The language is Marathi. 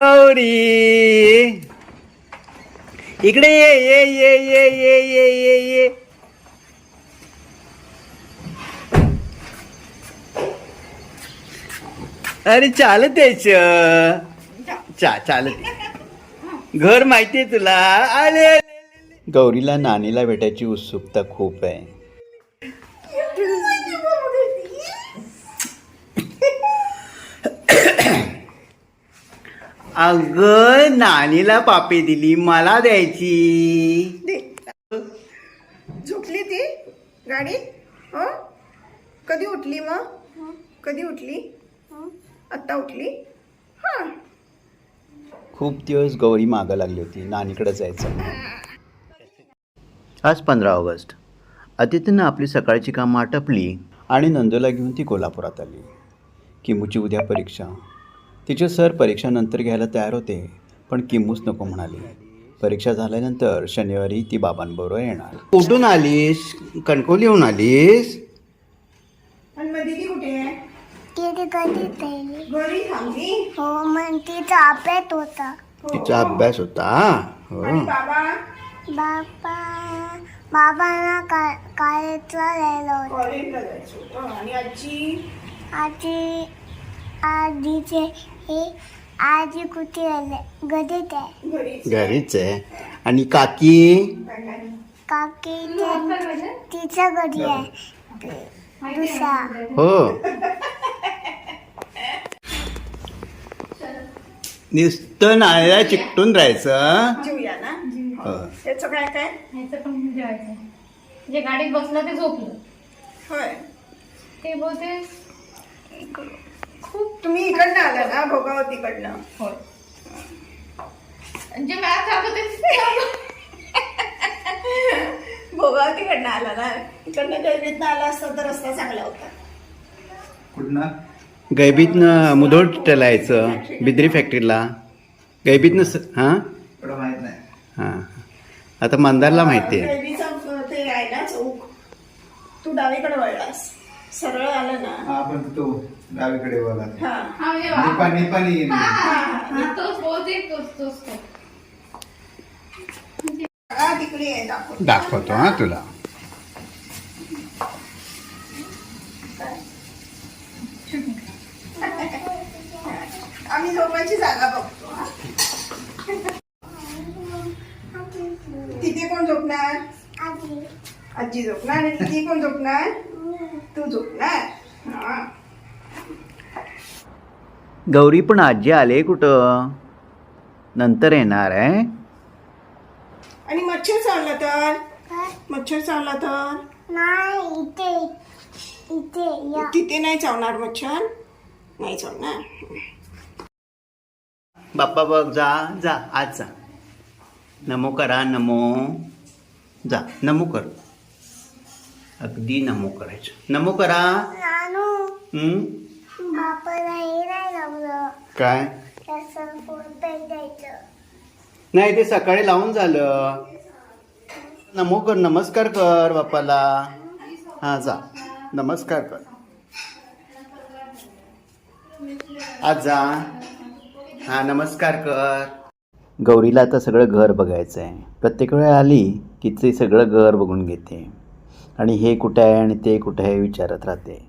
गौरी. इकडे ये ये ये ये ये ये ये ये. अरे चालत यायचं चा चालत घर माहितीये तुला. आले. गौरीला नानीला भेटायची उत्सुकता खूप आहे. अगं नानीला पापे दिली मला द्यायची. झोपली ती? गाडी? हो? कधी उठली मग? कधी उठली? आत्ता उठली? हा. खूप दिवस गौरी मागं लागली होती नानीकडे जायचं आज पंधरा ऑगस्ट. अदितीनं आपली सकाळची कामं आटपली आणि नंदूला घेऊन ती कोल्हापुरात आली. किमूची उद्या परीक्षा. तिचे सर परीक्षानंतर घ्यायला तयार होते पण किमूच नको म्हणाली. परीक्षा झाल्यानंतर शनिवारी ती बाबांबरोबर येणार. कुठून आलीस? कणकोलीहून आलीस? आणि मग दिदी कुठे आहे? तिथे कधी तरी. घरी थांबली? हो मग तिचा अभ्यास होता. तिचा अभ्यास होता? हो. आणि बाबा? बाबा बाबांना का काळेचा राहिलं होतं. कॉलेजला जायचं होतं. आणि आजी? आजी आजीचे हे आजी कुठे आले? गदीत आहे. घरीच आहे. आणि काकी? काकी ते- तिच्या घरी आहे. दुसरा. हो. नुसतं नाळ्या चिकटून राहायचं जेवूया ना? हो. त्याचं काय काय? ह्याचं पण जेवायचं. जे गाडीत बसलं ते झोपलं. होय. ते बोलते खूप तुम्ही इकडनं आला ना भोगावतीकडनं होय. आणि जे मॅथ सांगत होते भोगावतीकडनं आला ना. इकडनं दैवीतनं आला असता तर रस्ता चांगला होता. गैबीतनं मुधोळ टलायचं बिद्री फॅक्टरीला. गैबीतनं स हां? हां. आता मंदारला माहिती आहे. ते आहे ना चौक. तू डावीकडे वळलास. सरळ आलं ना. हा पण तो डावीकडे बघा निपा निपा दाखवतो. हा तुला. आम्ही झोपायची जागा बघतो तिथे कोण झोपणार? आजी झोपणार आणि तिथे कोण झोपणार? तू झोपणार. हा. गौरी पण आजी आले कुठं? नंतर येणार आहे. आणि मच्छर चावला तर? मच्छर चावला तर? नाही इथे इथे या. तिथे नाही चावणार मच्छर? नाही चावणार. बाप्पा बघ जा जा आज जा. नमो करा नमो जा नमो कर. अगदी नमो करायचं. नमो करा. नानू. हं? बापाला हे नाही काय? नाही ते सकाळी लावून झालं. नमो कर नमस्कार कर बाप्पाला हां जा. नमस्कार कर. आज जा. हां नमस्कार कर. गौरीला आता सगळं घर बघायचं आहे प्रत्येक वेळा आली की ते सगळं घर बघून घेते. आणि हे कुठं आहे आणि ते कुठं आहे विचारत राहते.